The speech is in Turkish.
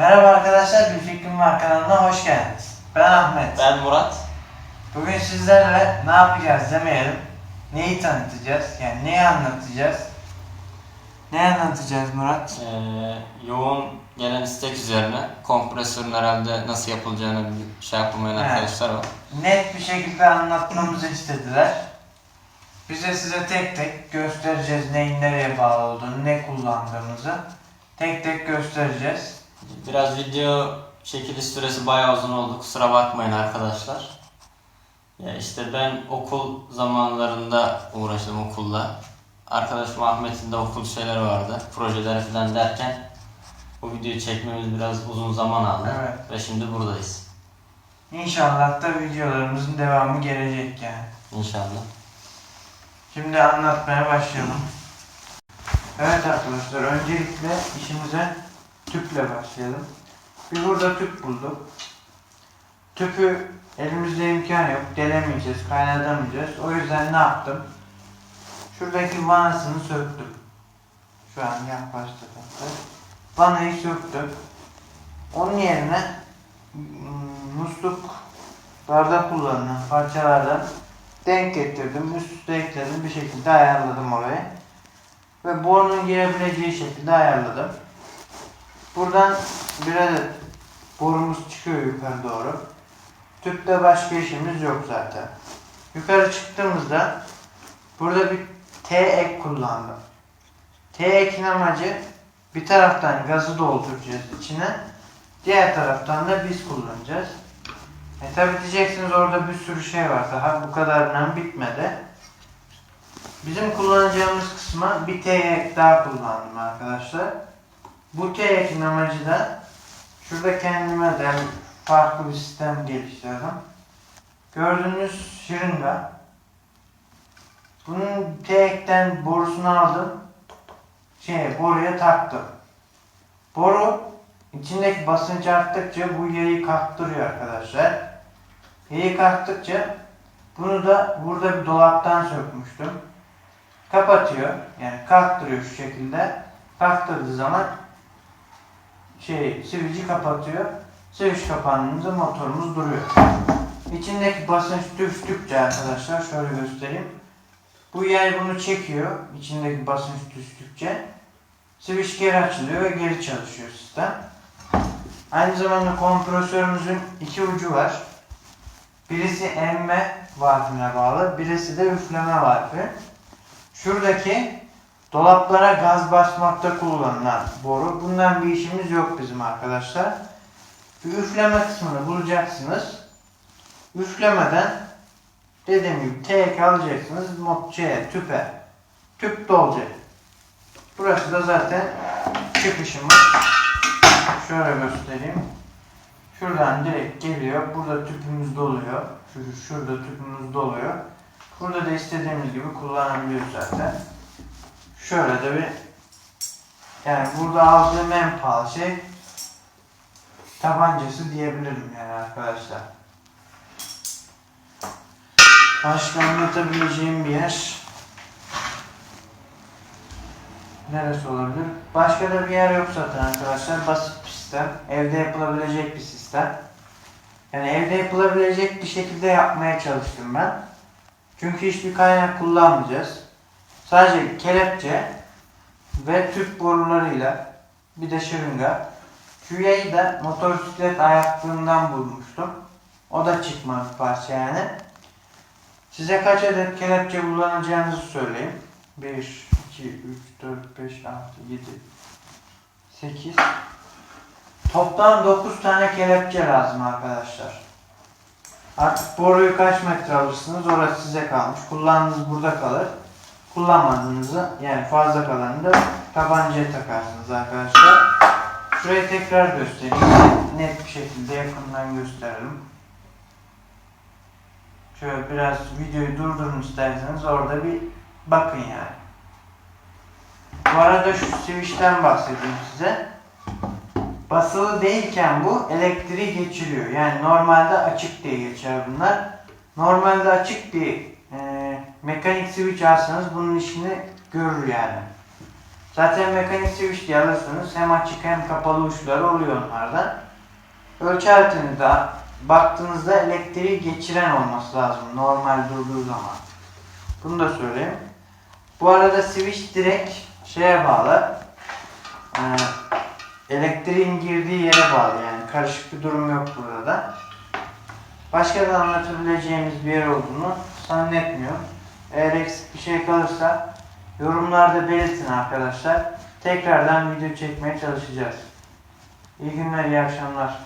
Merhaba arkadaşlar, Bir Fikrim Var kanalına hoş geldiniz. Ben Ahmet. Ben Murat. Bugün sizlerle ne yapacağız demeyelim. Neyi tanıtacağız? Yani neyi anlatacağız? Ne anlatacağız Murat? Ee, yoğun gelen istek üzerine kompresörün herhalde nasıl yapılacağını şey yapılmayan Evet. arkadaşlar var. Net bir şekilde anlatmamızı istediler. Bize size tek tek göstereceğiz neyin nereye bağlı olduğunu, ne kullandığımızı. Tek tek göstereceğiz. Biraz video çekiliş süresi bayağı uzun oldu. Kusura bakmayın arkadaşlar. Ya işte ben okul zamanlarında uğraştım okulla. Arkadaşım Ahmet'in de okul şeyleri vardı. Projeleri falan derken bu videoyu çekmemiz biraz uzun zaman aldı. Evet. Ve şimdi buradayız. İnşallah da videolarımızın devamı gelecek yani. İnşallah. Şimdi anlatmaya başlayalım. Evet arkadaşlar öncelikle işimize tüple başlayalım. Bir burada tüp bulduk. Tüpü elimizde imkan yok. Delemeyeceğiz, kaynatamayacağız. O yüzden ne yaptım? Şuradaki vanasını söktüm. Şu an yaklaştı. Vanayı söktüm. Onun yerine mm, musluklarda kullanılan parçalardan denk getirdim. Üst üste ekledim. Bir şekilde ayarladım orayı. Ve borunun girebileceği şekilde ayarladım. Buradan bir adet borumuz çıkıyor yukarı doğru. Tüpte başka işimiz yok zaten. Yukarı çıktığımızda burada bir T ek kullandım. T ekin amacı bir taraftan gazı dolduracağız içine. Diğer taraftan da biz kullanacağız. E tabi diyeceksiniz orada bir sürü şey var daha bu kadarından bitmedi. Bizim kullanacağımız kısma bir T ek daha kullandım arkadaşlar. Bu T ekin amacı da şurada kendime de farklı bir sistem geliştirdim. Gördüğünüz şırınga. Bunun T ekten borusunu aldım. Şey, boruya taktım. Boru içindeki basınç arttıkça bu yayı kalktırıyor arkadaşlar. Yayı kalktıkça bunu da burada bir dolaptan sökmüştüm. Kapatıyor. Yani kalktırıyor şu şekilde. Kalktırdığı zaman şey sivici kapatıyor. Siviç kapandığında motorumuz duruyor. İçindeki basınç düştükçe arkadaşlar şöyle göstereyim. Bu yay bunu çekiyor. İçindeki basınç düştükçe. Switch geri açılıyor ve geri çalışıyor sistem. Aynı zamanda kompresörümüzün iki ucu var. Birisi emme valfine bağlı, birisi de üfleme valfi. Şuradaki dolaplara gaz basmakta kullanılan boru. Bundan bir işimiz yok bizim arkadaşlar. Bir üfleme kısmını bulacaksınız. Üflemeden dediğim gibi tek alacaksınız mod şeye, tüpe. Tüp dolacak. Burası da zaten çıkışımız. Şöyle göstereyim. Şuradan direkt geliyor. Burada tüpümüz doluyor. Şu, şurada tüpümüz doluyor. Burada da istediğimiz gibi kullanabiliyoruz zaten. Şöyle de bir yani burada aldığım en pahalı şey tabancası diyebilirim yani arkadaşlar. Başka anlatabileceğim bir yer neresi olabilir? Başka da bir yer yok zaten arkadaşlar. Basit bir sistem. Evde yapılabilecek bir sistem. Yani evde yapılabilecek bir şekilde yapmaya çalıştım ben. Çünkü hiçbir kaynak kullanmayacağız. Sadece kelepçe ve tüp borularıyla bir de şırınga. Yayı da motosiklet ayaklığından bulmuştum. O da çıkma bir parça yani. Size kaç adet kelepçe kullanacağınızı söyleyeyim. 1, 2, 3, 4, 5, 6, 7, 8. Toplam 9 tane kelepçe lazım arkadaşlar. Artık boruyu kaç metre alırsınız orası size kalmış. Kullandığınız burada kalır. Kullanmadığınızı yani fazla kalanını da tabancaya takarsınız arkadaşlar. Şurayı tekrar göstereyim. Net bir şekilde yakından gösterelim. Şöyle biraz videoyu durdurun isterseniz orada bir bakın yani. Bu arada şu switch'ten bahsedeyim size. Basılı değilken bu elektriği geçiriyor. Yani normalde açık diye geçer bunlar. Normalde açık bir e, mekanik switch alsanız bunun işini görür yani. Zaten mekanik switch diye alırsanız hem açık hem kapalı uçları oluyor onlardan. Ölçü aletinde baktığınızda elektriği geçiren olması lazım normal durduğu zaman. Bunu da söyleyeyim. Bu arada switch direkt şeye bağlı. Ee, elektriğin girdiği yere bağlı yani karışık bir durum yok burada da. Başka da anlatabileceğimiz bir yer olduğunu zannetmiyorum. Eğer eksik bir şey kalırsa yorumlarda belirtin arkadaşlar. Tekrardan video çekmeye çalışacağız. İyi günler, iyi akşamlar.